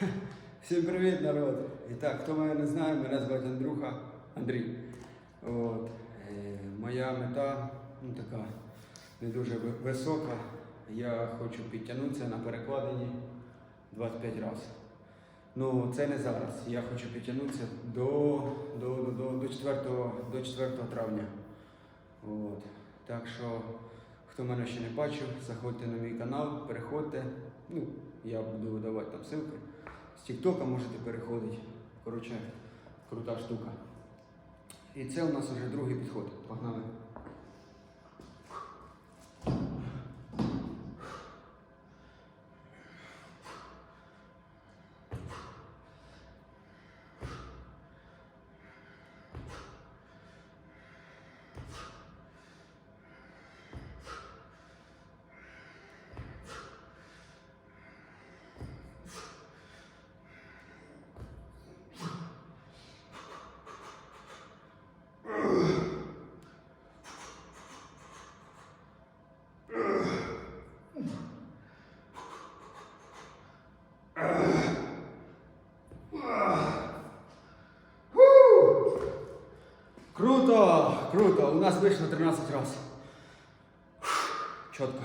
Всім привіт, народ! І так, хто мене не знає, мене звати Андрюха Андрій. От, е, моя мета ну, така не дуже висока. Я хочу підтягнутися на перекладині 25 разів. Ну, це не зараз. Я хочу підтягнутися до, до, до, до, до, 4, до 4 травня. От. Так що, хто мене ще не бачив, заходьте на мій канал, переходьте. Ну, я буду видавати там ссылки. З Тіктока можете переходити. Коротше, крута штука. І це у нас вже другий підход. Круто! Круто! У нас вийшло 13 разів. Чітко.